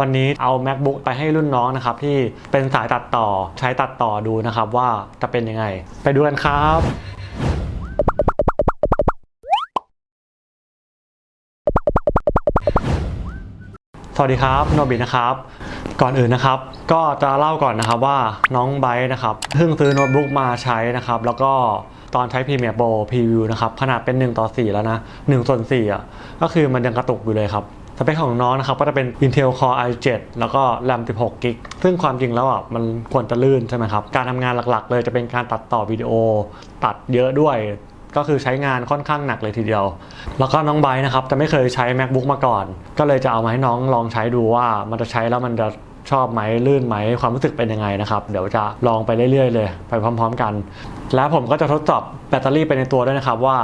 วันนี้เอา macbook ไปให้รุ่นน้องนะครับที่เป็นสายตัดต่อใช้ตัดต่อดูนะครับว่าจะเป็นยังไง ไปดูกันครับสวัสดีครับโนบินะครับ ก่อนอื่นนะครับ ก็จะเล่าก่อนนะครับว่าน้องไบร์นะครับเพิ่งซื้อโน้ตบุ๊กมาใช้นะครับ แล้วก็ตอนใช้ Premiere Pro Preview นะครับ ขนาดเป็น 1 ต่อ 4 แล้วนะ1ส่วน4อะก็คือมันยังกระตุกอยู่เลยครับ สเปคของน้องนะครับก็จะเป็น Intel Core i7 แล้วก็ RAM 16 g b ซึ่งความจริงแล้วอะมันควรจะลื่นใช่ไหมครับ การทำงานหลักๆ เลยจะเป็นการตัดต่อวิดีโอ ตัดเยอะด้วยก็คือใช้งานค่อนข้างหนักเลยทีเดียว แล้วก็น้องไบนะครับจะไม่เคยใช้ macbook มาก่อน ก็เลยจะเอามาให้น้องลองใช้ดูว่ามันจะใช้แล้วมันจะ ชอบไหมลื่นไหมความรู้สึกเป็นยังไงนะครับ เดี๋ยวจะลองไปเรื่อยๆ เลย ไปพร้อม ๆ กัน แล้วผมก็จะทดสอบแบตเตอรี่ไปในตัวด้วยนะครับว่า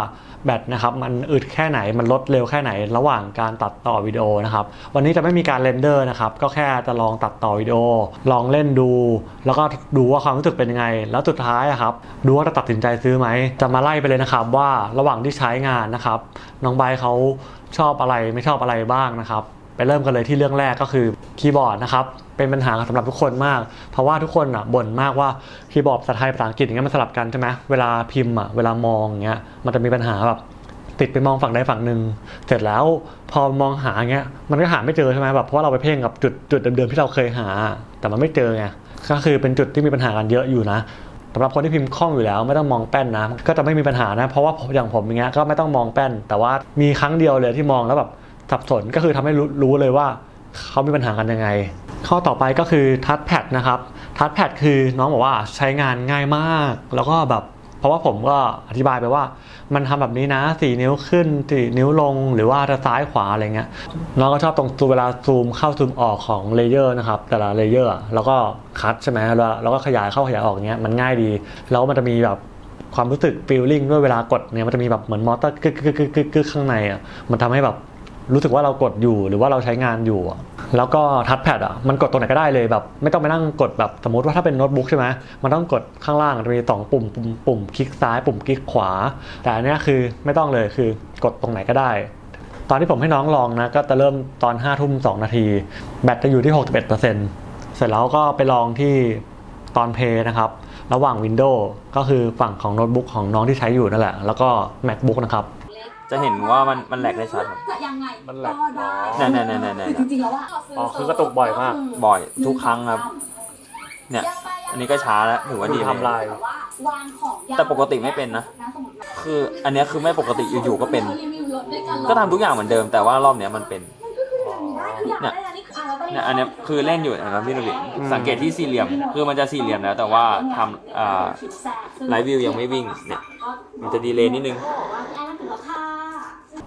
แบตนะครับมันอึดแค่ไหนมันลดเร็วแค่ไหนระหว่างการตัดต่อวิดีโอนะครับวันนี้จะไม่มีการเรนเดอร์นะครับก็แค่จะลองตัดต่อวิดีโอ ลองเล่นดู แล้วก็ดูว่าความรู้สึกเป็นยังไง แล้วสุดท้ายอะครับดูว่าจะตัดสินใจซื้อไหมจะมาไล่ไปเลยนะครับว่าระหว่างที่ใช้งานนะครับน้องใบเขาชอบอะไรไม่ชอบอะไรบ้างนะครับ ไปเริ่มกันเลยที่เรื่องแรกก็คือคีย์บอร์ดนะครับเป็นปัญหาสำหรับทุกคนมาก เพราะว่าทุกคนอะบ่นมากว่าคีย์บอร์ดภาษาไทยภาษาอังกฤษอย่างเงี้ยมันสลับกันใช่ไหมเวลาพิมพ์อะเวลามองอย่างเงี้ยมันจะมีปัญหาแบบติดไปมองฝั่งใดฝั่งหนึ่งเสร็จแล้วพอมองหาเงี้ยมันก็หาไม่เจอใช่ไหมแบบเพราะว่าเราไปเพ่งกับจุดจุดเดิมๆที่เราเคยหา แต่มันไม่เจอไงก็คือเป็นจุดที่มีปัญหากันเยอะอยู่นะสำหรับคนที่พิมพ์คล่องอยู่แล้วไม่ต้องมองแป้นนะก็จะไม่มีปัญหานะ เพราะว่าอย่างผมอย่างเงี้ยก็ไม่ต้องมองแป้น แต่ว่ามีครั้งเดียวเลยที่มองแล้วแบบ สับสนก็คือทำให้รู้รู้เลยว่าเขามีปัญหากันยังไง ข้อต่อไปก็คือทัชแพดนะครับทัชแพดคือน้องบอกว่าใช้งานง่ายมาก แล้วก็แบบเพราะว่าผมก็อธิบายไปว่า มันทำแบบนี้นะ4นิ้วขึ้น4นิ้วลงหรือว่าจะซ้ายขวาอะไรเงี้ยน้องก็ชอบตรงเวลาซูมเข้าซูมออกของเลเยอร์นะครับแต่ละเลเยอร์แล้วก็คัดใช่ไหมแล้วแล้วก็ขยายเข้าขยายออกเงี้ยมันง่ายดี แล้วมันจะมีแบบความรู้สึกฟีลลิ่งด้วยเวลากดเนี่ยมันจะมีแบบเหมือนมอเตอร์กึกกึกกึกกึกกึกข้างในอะมันทำให้แบบ รู้สึกว่าเรากดอยู่หรือว่าเราใช้งานอยู่ แล้วก็ทัชแพดอะมันกดตรงไหนก็ได้เลยแบบไม่ต้องไปนั่งกดแบบสมมติว่าถ้าเป็นโน้ตบุ๊กใช่ไหมมันต้องกดข้างล่างจะมีสองปุ่มปุ่มปุ่มคลิกซ้าย ปุ่มคลิกขวา แต่อันนี้คือไม่ต้องเลยคือกดตรงไหนก็ได้ ตอนที่ผมให้น้องลองนะก็จะเริ่มตอน5้าทุ่มสนาที แบตจะอยู่ที่ 61%เสร็จแล้วก็ไปลองที่ตอนเพย์นะครับระหว่าง Windows ก็คือฝั่งของโน้ตบุ๊กของน้องที่ใช้อยู่นั่นแหละ แล้วก็ MacBook นะครับ จะเห็นว่ามันมันแหลกได้ชัดครับ จะยังไงมันแหลกก็ได้เนี่ยเนี่ยเนี่ยเนี่ยเนี่ยคือจริงๆแล้วอะอ๋อคือกระตุกบ่อยมาก บ่อยทุกครั้งครับ เนี่ย อันนี้ก็ช้าแล้วถือว่าดีทำลาย แบบว่าวางของยากแต่ปกติไม่เป็นนะ สมมุติว่าคืออันเนี้ยคือไม่ปกติอยู่ๆก็เป็นรารีวิวรถด้วยกันก็ทำทุกอย่างเหมือนเดิมแต่ว่ารอบเนี้ยมันเป็น เนี่เนี่ยยเนี่ยอันเนี้ยคือเล่นอยู่นะครับพี่นวินสังเกตที่สี่เหลี่ยม คือมันจะสี่เหลี่ยมแล้วแต่ว่าทำอ่าไลฟ์วิวยังไม่วิ่งเนี่ย มันจะดีเลย์นิดนึง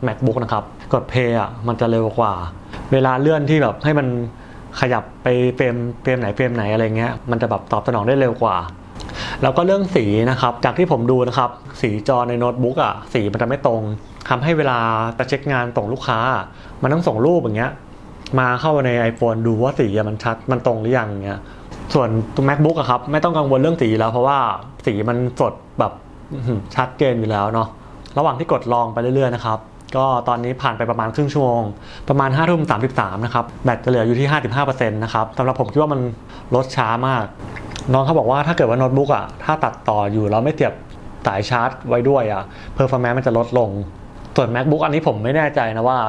MacBook นะครับ กด Play อะมันจะเร็วกว่า เวลาเลื่อนที่แบบให้มันขยับไปเฟรมเฟรมไหนเฟรมไหนอะไรเงี้ยมันจะแบบตอบสนองได้เร็วกว่า แล้วก็เรื่องสีนะครับ จากที่ผมดูนะครับ สีจอในโน้ตบุ๊กอะสีมันจะไม่ตรงทำให้เวลาจะเช็คงานส่งลูกค้า มันต้องส่งรูปอย่างเงี้ยมาเข้าใน iPhone ดูว่าสีมันชัดมันตรงหรือยังเงี้ยส่วนตัว macbook อะครับไม่ต้องกังวลเรื่องสีแล้ว เพราะว่าสีมันสดแบบชัดเจนอยู่แล้วเนาะระหว่างที่กดลองไปเรื่อยๆนะครับ ก็ตอนนี้ผ่านไปประมาณครึ่งชั่วโมง ประมาณ5้าทุ่มสามสิบสามนะครับแบตจะเหลืออยู่ที่ 55%นะครับสำหรับผมคิดว่ามันลดช้ามาก น้องเขาบอกว่าถ้าเกิดว่าโน้ตบุ๊กอะถ้าตัดต่ออยู่แล้วไม่เสียบสายชาร์จไว้ด้วยอะเพอร์ฟอร์แมนซ์มันจะลดลง ส่วน macbook อันนี้ผมไม่แน่ใจนะว่า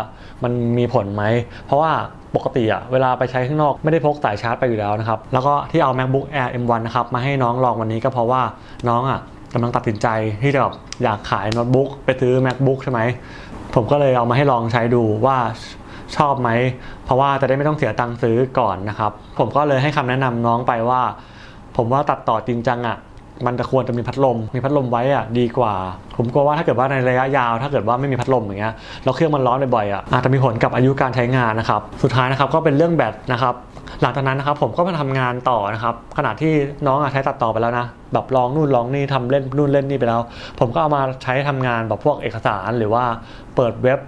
มันมีผลไหม เพราะว่าปกติอะเวลาไปใช้ข้างนอกไม่ได้พกสายชาร์จไปอยู่แล้วนะครับ แล้วก็ที่เอา macbook air m1 นะครับมาให้น้องลองวันนี้ก็เพราะว่าน้องอะกำลังตัดสินใจที่จะแบบอยากขายโน้ตบุ๊กไปซื้อ macbook ใช่ไหม ผมก็เลยเอามาให้ลองใช้ดูว่าชอบไหม เพราะว่าจะได้ไม่ต้องเสียตังค์ซื้อก่อนนะครับ ผมก็เลยให้คำแนะนำน้องไปว่า ผมว่าตัดต่อจริงจังอะมันจะควรจะมีพัดลม มีพัดลมไว้อะดีกว่า ผมกลัวว่าถ้าเกิดว่าในระยะยาว ถ้าเกิดว่าไม่มีพัดลมอย่างเงี้ยแล้วเครื่องมันร้อนบ่อยๆอะอาจจะมีผลกับอายุการใช้งานนะครับ สุดท้ายนะครับก็เป็นเรื่องแบตนะครับ หลังจากนั้นนะครับผมก็มาทำงานต่อนะครับขณะที่น้องอะใช้ตัดต่อไปแล้วนะแบบลองนู่นลองนี่ทำเล่นนู่นเล่นนี่ไปแล้ว ผมก็เอามาใช้ทำงานแบบพวกเอกสารหรือว่าเปิดเว็บ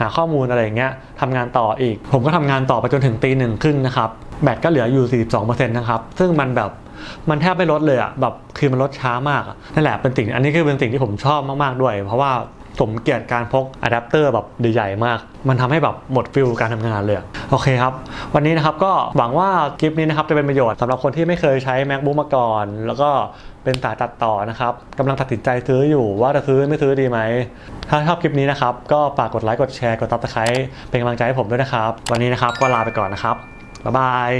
หาข้อมูลอะไรอย่างเงี้ยทำงานต่ออีก ผมก็ทำงานต่อไปจนถึงตีหนึ่งครึ่งนะครับแบตก็เหลืออยู่ 42%นะครับ ซึ่งมันแบบมันแทบไม่ลดเลยอะแบบคือมันลดช้ามากนั่นแหละเป็นสิ่งอันนี้คือเป็นสิ่งที่ผมชอบมากๆด้วย เพราะว่า สมเกียรติการพกอะแดปเตอร์แบบใหญ่ๆมาก มันทำให้แบบหมดฟิลการทำงานเลย โอเคครับ วันนี้นะครับก็หวังว่าคลิปนี้นะครับจะเป็นประโยชน์สำหรับคนที่ไม่เคยใช้ macbook มาก่อน แล้วก็เป็นสายตัดต่อนะครับกำลังตัดสินใจซื้ออยู่ว่าจะซื้อไม่ซื้อดีไหม ถ้าชอบคลิปนี้นะครับ ก็ฝากกดไลค์กดแชร์กด subscribe เป็นกำลังใจให้ผมด้วยนะครับ วันนี้นะครับก็ลาไปก่อนนะครับบ๊ายบาย